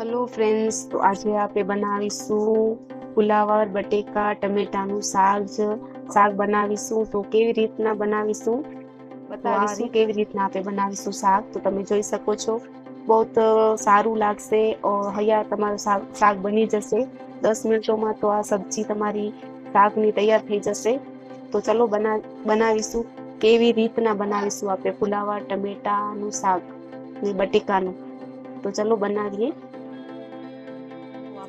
Hello friends તો આજે આપણે બનાવીશું ફુલાવર બટેકા ટમેટાનું શાક જ- શાક બનાવીશું તો કેવી રીતના બનાવીશું? બતાવીશું. કેવી રીતના આપણે બનાવીશું શાક? તો તમે જોઈ શકો છો. બહુ સારું લાગશે. હૈયા તમારું શાક શાક બની જશે. દસ મિનિટોમાં તો આ સબ્જી તમારી શાકની તૈયાર થઈ જશે. તો ચલો બના બનાવીશું. કેવી રીતના બનાવીશું આપણે ફુલાવર ટમેટાનું શાક ને બટેકાનું? તો ચલો બનાવીએ.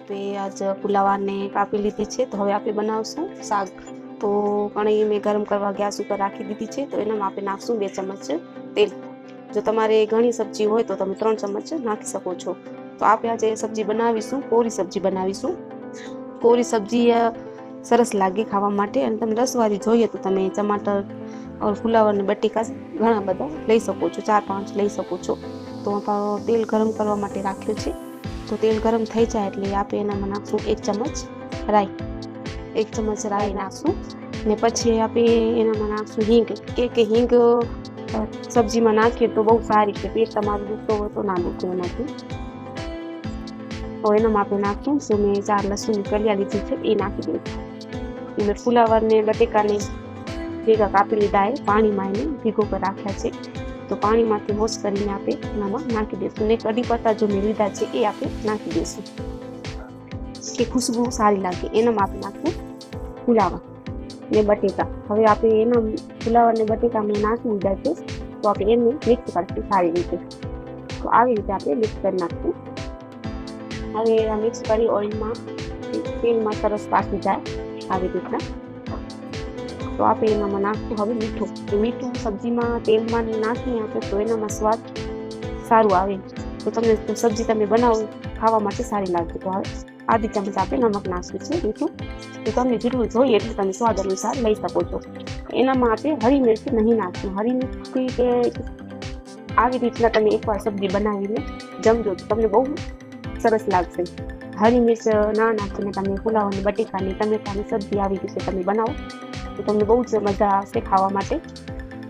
તો આજ પુલાવાને કાપી લીધી છે, તો હવે આપણે બનાવશું શાક. તો કણી મેં ગરમ કરવા ગેસ ઉપર રાખી દીધી છે, તો એનામાં આપણે નાખશું બે ચમચ તેલ. જો તમારે ઘણી સબ્જી હોય તો તમે ત્રણ ચમચ નાખી શકો છો. તો આપણે આજે સબ્જી બનાવીશું, કોરી સબ્જી બનાવીશું. કોરી સબ્જી સરસ લાગે ખાવા માટે અને તમે રસવાળી જોઈએ તો તમે ટમાટર ઓર ફુલાવર બટેકા ઘણા બધા લઈ શકો છો, ચાર પાંચ લઈ શકો છો. તો તેલ ગરમ કરવા માટે રાખ્યું છે. તો તેલ ગરમ થઈ જાય એટલે આપણે એનામાં નાખશું એક ચમચ રાઈ. એક ચમચ રાઈ નાખશું ને પછી આપણે એનામાં નાખશું હિંગ. કે કે હિંગ સબ્જીમાં નાખીએ તો બહુ સારી છે. પેટ તમારું દુખતો હોય તો ના દુખતું એનાથી. તો એનામાં આપણે નાખશું. તો મેં ચાર લસણની કલિયા લીધી છે એ નાખી દઈશું મેં ફુલાવરને બટેકાને ભેગા કાપી લીધા એ પાણીમાં એને ભીગો પર રાખ્યા છે. તો પાણીમાંથી વોશ કરીને આપણે એનામાં નાખી દઈશું ને કઢી પત્તા જો મેં લીધા છે, એ આપણે નાખી દઈશું કે ખુશ્બુ સારી લાગે, એનામાં આપણે નાખીએ ફુલાવા ને બટેકા. હવે આપણે એના ફુલાવા ને બટેકા મેં નાખી દીધા છે, તો આપણે એને મિક્સ કરીશું સારી રીતે. તો આવી રીતે આપણે મિક્સ કરી નાખશું. હવે એના મિક્સ કરી ઓઇલમાં તેલમાં સરસ પાકી જાય, આવી રીતના. તો આપણે એનામાં નાખશું. હવે મીઠું. તો મીઠું સબ્જીમાં તેલમાં નાખીને આપો તો એનામાં સ્વાદ સારું આવે. તો તમને સબ્જી તમે બનાવો, ખાવા માટે સારી લાગશે તો આધી ચમચ આપણે નમક નાખ્યું છે મીઠું. તો તમને જેટલું જોઈએ એટલું તમે સ્વાદ અનુસાર લઈ શકો છો. એનામાં આપણે હરી મિરચી નહીં નાખશું હરી મિરચી કે આવી રીતના તમે એકવાર સબ્જી બનાવીને જમજો તો તમને બહુ સરસ લાગશે. હરી મિર્ચ ના નાખીને તમે પુલાવની બટેકાની ટમેટાની સબ્જી આવી રીતે તમે બનાવો. તો તમને બહુ જ મજા આવશે ખાવા માટે.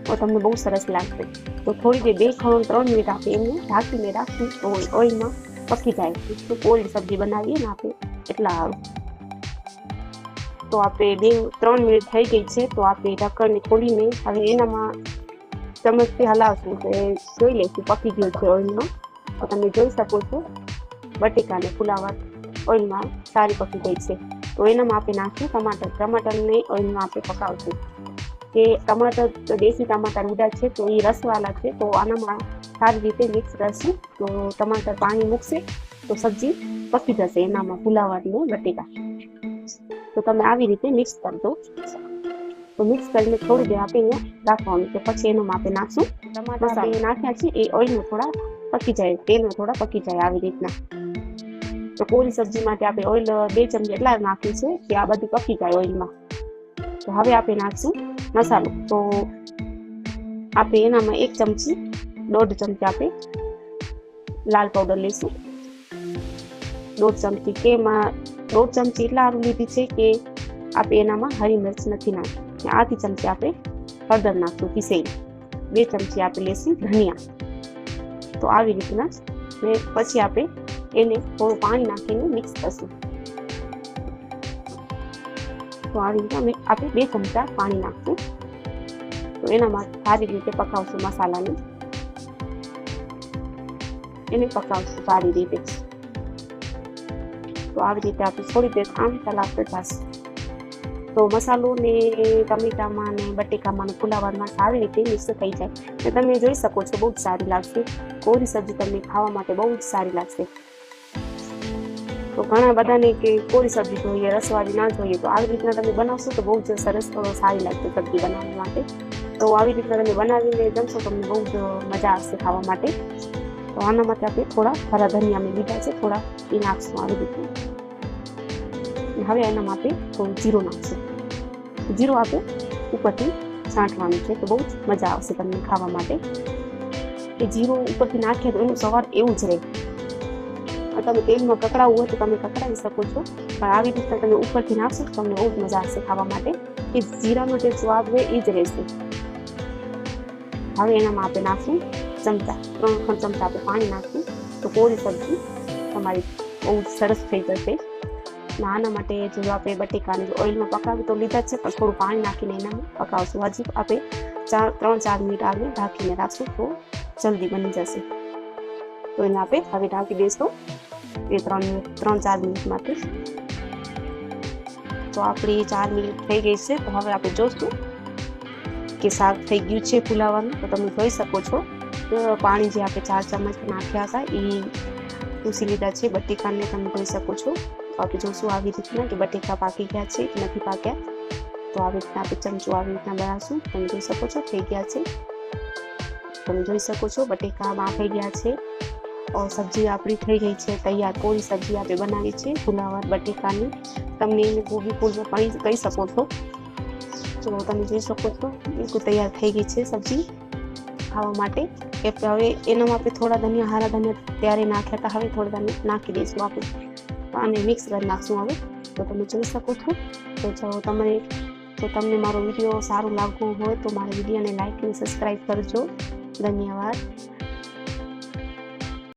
તો તમને બહુ સરસ લાગશે. તો થોડી દેર બે, ખણ, ત્રણ મિનિટ આપણે એમને, ઢાંકીને રાખશું તો ઓઇલમાં પકી જાય. તો કોલ્ડ સબ્જી બનાવીએ ને આપણે, એટલા સારું તો આપણે બે, ત્રણ મિનિટ થઈ ગઈ છે, તો આપણે ઢાંકણને ખોલીને હવે એનામાં ચમચથી હલાવશું. તો એ જોઈ લઈશું, પકી ગયું છે ઓઇલમાં તો તમે જોઈ શકો છો, બટેકાને ફુલાવર ઓઇલમાં સારી પકી ગઈ છે. તો એનામાં આપણે નાખશું ટમાટર. ટમાટરને ઓઇલમાં આપણે પકાવશું. કે ટમાટર દેશી ટમાટર લીધા છે તો એ રસવાળા છે તો આનામાં સારી રીતે મિક્સ કરશું. તો ટમાટર પાણી મૂકશે તો સબ્જી પકી જશે. એનામાં ફુલાવરને બટેકા તો તમે આવી રીતે મિક્સ કરજો તો મિક્સ કરીને થોડી દેર આપીને રાખવાનું કે પછી એનો માપે નાખશું. ટમાટર નાખ્યા છે એ ઓઇલમાં થોડા પકી જાય. તેલમાં થોડા પકી જાય આવી રીતના. તો કોરી સબ્જી માટે આપણે ઓઇલ બે ચમચી એટલા નાખ્યું છે કે આ બધું પકી જાય ઓઇલમાં તો હવે આપણે નાખશું મસાલો. તો આપણે એનામાં એક ચમચી, દોઢ ચમચી આપણે લાલ પાવડર લઈશું. દોઢ ચમચી કે એમાં દોઢ ચમચી એટલા આરું લીધી છે કે આપણે એનામાં હરી મિર્ચ નથી નાખી. આધી ચમચી આપણે હળદર નાખશું પીસેલી. બે ચમચી આપણે લેશું ધનિયા. તો આવી રીતના ને પછી આપણે એને થોડું પાણી નાખીને મિક્સ કરશું. તો આવી રીતે અમે આપણે બે ચમચા પાણી નાખશું. તો એનામાં સારી રીતે પકાવશું મસાલાને. એને પકાવશું સારી રીતે. તો આવી રીતે આપણે થોડી દેર આમ ચલાવતો જશે તો મસાલો ને ટમેટામાં ને બટેકામાં ને ફુલાવરમાં સારી રીતે મિક્સ થઈ જાય. ને તમે જોઈ શકો છો બહુ જ સારી લાગશે. કોરી સબ્જી તમને ખાવા માટે બહુ જ સારી લાગશે. તો ઘણા બધાને કે કોરી સબ્જી જોઈએ, રસવાળી ના જોઈએ, તો આવી રીતના તમે બનાવશો તો બહુ જ સરસ સારી લાગશે સબ્જી બનાવવા માટે. તો આવી રીતના તમે બનાવીને જમશો તમને બહુ જ મજા આવશે ખાવા માટે. તો આના માટે આપણે થોડા હરા ધનિયા મેં લીધા છે, થોડા એ નાખશું આવી રીતના. હવે એના માટે થોડું જીરું નાખશું. જીરું આપણે ઉપરથી છાંટવાનું છે તો બહુ જ મજા આવશે તમને ખાવા માટે. એ જીરું ઉપરથી નાખીએ તો એનું સવાર એવું જ રહે. અને તમે તેલમાં કકડાવવું હોય તો તમે કકડાવી શકો છો પણ આવી રીતના તમે ઉપરથી નાખશો તો તમને બહુ મજા આવશે ખાવા માટે કે જીરાનો જે સ્વાદ હોય એ જ રહેશે હવે એનામાં આપણે નાખશું ચમચા ત્રણ ત્રણ ચમચા આપણે પાણી નાખશું તો કોરી સબ્જી તમારી બહુ સરસ થઈ જશે આના માટે જો આપણે બટેકાને ઓઇલમાં પકાવી તો લીધા છે પણ થોડું પાણી નાખીને એનામાં પકાવશું હજી આપણે ચાર ત્રણ ચાર મિનિટ આવીને ઢાંકીને રાખશું તો જલ્દી બની જશે તો એને આપણે હવે ઢાંકી દઈશું એ ત્રણ ત્રણ, ચાર મિનિટ માટે. તો આપણી ચાર મિનિટ થઈ ગઈ છે. તો હવે આપણે જોશું કે શાક થઈ ગયું છે ફૂલાવાનું. તો તમે જોઈ શકો છો. પાણી જે આપણે ચાર ચમચ નાખ્યા હતા, એ પૂસી લીધા છે બટેકાને. તમે જોઈ શકો છો. તો આપણે જોશું આવી રીતના કે બટેકા પાકી ગયા છે કે નથી પાક્યા. તો આવી રીતના આપણે ચમચું આવી રીતના બનાવશું. તમે જોઈ શકો છો, થઈ ગયા છે. તમે જોઈ શકો છો, બટેકા બાફાઈ ગયા છે. સબ્જી આપણી થઈ ગઈ છે, તૈયાર. કોરી સબ્જી આપણે બનાવી છે ફુલાવર બટેકાની. તમે એને ગોબી ફૂલમાં પણ કહી શકો છો. તો તમે જોઈ શકો છો, બિલકુલ તૈયાર થઈ ગઈ છે સબ્જી ખાવા માટે. કે હવે એનામાં આપણે થોડા ધનિયા, હારા ધનિયા ત્યારે નાખ્યા હતા. હવે થોડા ધનિયા નાખી દઈશું આપણે. અને મિક્સ કરી નાખશું હવે. તો તમે જોઈ શકો છો. તો જો તમે જો તમને મારો વીડિયો સારું લાગવો હોય તો મારા વિડીયોને લાઈક અને સબસ્ક્રાઈબ કરજો. ધન્યવાદ.